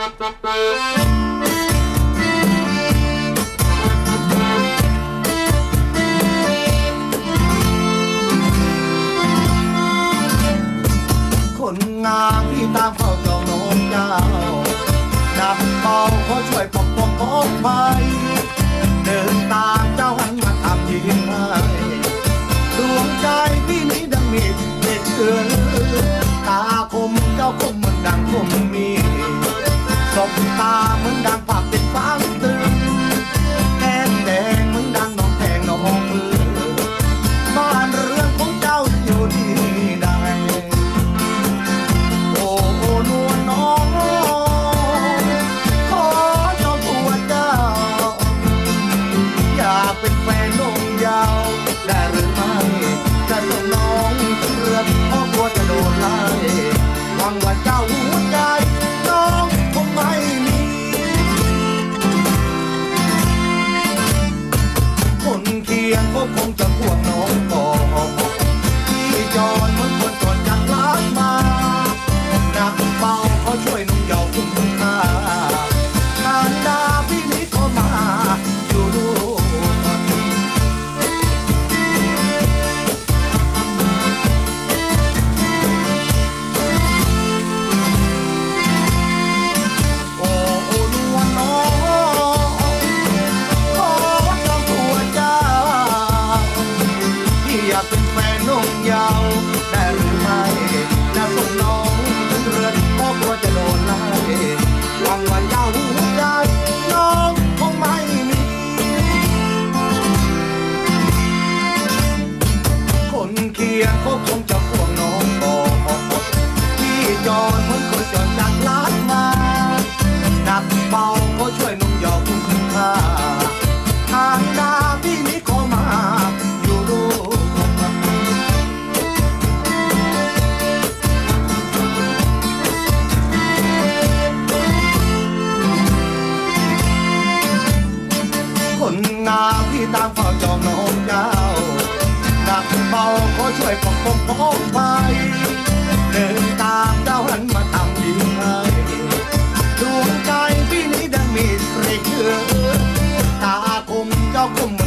คนงามที่ตามเฝ้าจองน้องเจ้าดับเบาเขาช่วยปกป้องของไปเดินตามเจ้าหันมาทำยิ่งให้ดวงใจพี่นี้ดังมีเด็ดเชื่อตาคมเจ้าคม บตาเหมือนดังผักติดฟางตึงแก้มแดงเหมือนดังน้องแทงน้องมือบ้านเรือนของเจ้าอยู่ที่ใดโอ้โอนวลน้องขอจอมตัวเจ้า อยากเป็นแฟนนงยาวได้หรือ คงก็คงจะพวกน้อง นแฟนนงยาวได้หรือไม่จะส่งน้ นงาพี่ตามเฝ้าจองน้องเจ้าหนักเบาขอช่วยปกป้องพ้องไปเดินตามเจ้าหันมาทำดีให้ดวงใจพี่นี้ดังมีเปลือตาคมเจ้าคม